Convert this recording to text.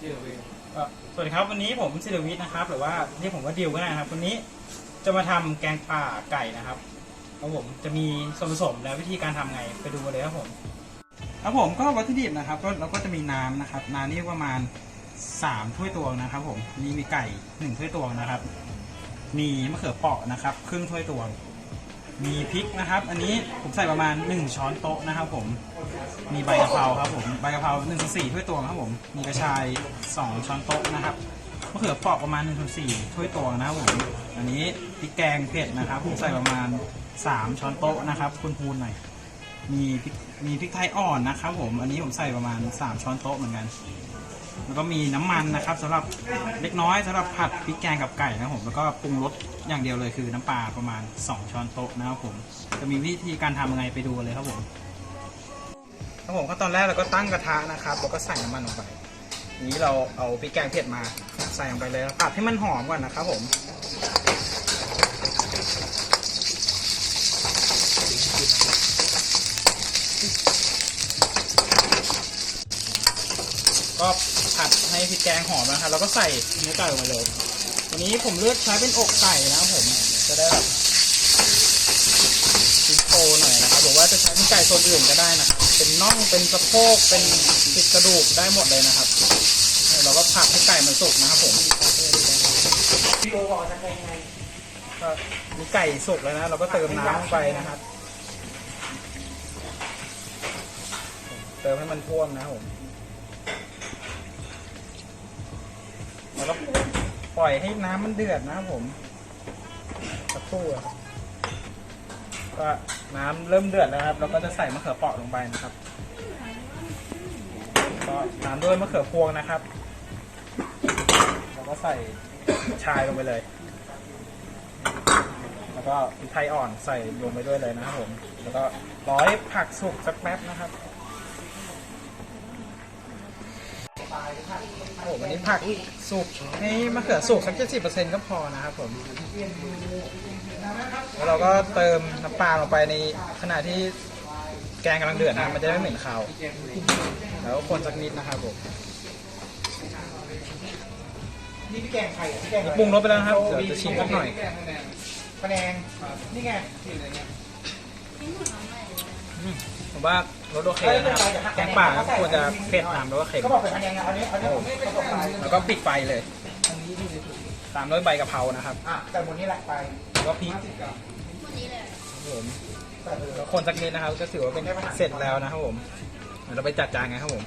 เอ่อสวัสดีครับวันนี้ผมศิลวิทย์นะครับหรือว่าเรียกผมว่าดิวก็ได้นะครับวันนี้จะมาทำแกงป่าไก่นะครับครับผมจะมีส่วนผสมและวิธีการทำไงไปดูเลยครับผมครับผมก็วัตถุดิบนะครับก็เราก็จะมีน้ำนะครับน้ำนี่ประมาณ3ถ้วยตวงนะครับผมนี่มีไก่1ถ้วยตวงนะครับ มีมะเขือเปราะนะครับ ครึ่งถ้วยตวง มีพริกนะครับ อันนี้ผมใส่ประมาณ 1 ช้อนโต๊ะนะครับผม มีใบกะเพราครับผมใบกะเพรา1นึ่งสี่ถ้วยตวงครับผม มีกระชาย 2 ช้อนโต๊ะนะครับมะเขือเปราะประมาณ1นึ่งสี่ถ้วยตวงนะครับผม อันนี้พริกแกงเผ็ดนะครับผมใส่ประมาณ 3 ช้อนโต๊ะนะครับคูณๆหน่อย มีมีพริกไทยอ่อนนะครับผม อันนี้ผมใส่ประมาณ 3 ช้อนโต๊ะเหมือนกัน แล้วก็มีน้ำมันนะครับสำหรับเล็กน้อยสำหรับผัดพริกแกงกับไก่นะครับผมแล้วก็ปรุงรสอย่างเดียวเลยคือน้ำปลาประมาณ 2 ช้อนโต๊ะนะครับผมจะมีวิธีการทำยังไงไปดูเลยครับผมครับผมก็ตอนแรกเราก็ตั้งกระทะนะครับแล้วก็ใส่น้ำมันลงไปนี้เราเอาพริกแกงเผ็ดมาใส่ลงไปเลยผัดให้มันหอมก่อนนะครับผม ก็ผัดให้พริกแกงหอมนะครับแล้วก็ใส่เนื้อไก่ลงไปเลยวันนี้ผมเลือกใช้เป็นอกไก่นะครับผมจะได้แบบชิ้นโตหน่อยนะครับหรือว่าจะใช้เป็นไก่ส่วนอื่นก็ได้นะครับเป็นน่องเป็นสะโพกเป็นติดกระดูกได้หมดเลยนะครับเราก็ผัดให้ไก่มันสุกนะครับผมพี่โอบอกจะเป็นยังไงก็มีไก่สุกแล้วนะ เราก็เติมน้ำลงไปนะครับ เติมให้มันท่วมนะครับผม แล้วก็ปล่อยให้น้ำมันเดือดนะครับผมสักครู่ก็น้ำเริ่มเดือดแล้วครับ เราก็จะใส่มะเขือเปราะลงไปนะครับก็ตามด้วยมะเขือพวงนะครับแล้วก็ใส่ชายลงไปเลย แล้วก็พริกไทยอ่อนใส่ลงไปด้วยเลยนะครับผม แล้วก็ร้อยผักสุกสักแป๊บนะครับ โอ้โหวันนี้ผักสุกให้มะเขือสุกสักเจ็ดสิบเปอร์เซ็นต์ก็พอนะครับผมแล้วเราก็เติมน้ำปลาลงไปในขณะที่แกงกำลังเดือดนะมันจะได้ไม่เหม็นคาวแล้วก็คนสักนิดนะครับผมนี่พี่แกงไข่อะพี่แกงปรุงรสไปแล้วนะครับเดี๋ยวจะชิมสักหน่อยพะแนงนี่ไง ผมว่ารสโอเคนะครับแกงป่าควรจะเผ็ดตามแล้วก็เค็มแล้วก็ปิดไฟเลยตามด้วยใบกะเพรานะครับแต่บนนี้แหละไปแล้วก็พริกผมแล้วคนสักนิดนะครับ ก็ถือว่าเป็นเสร็จแล้วนะครับผมเราไปจัดจานไงครับผม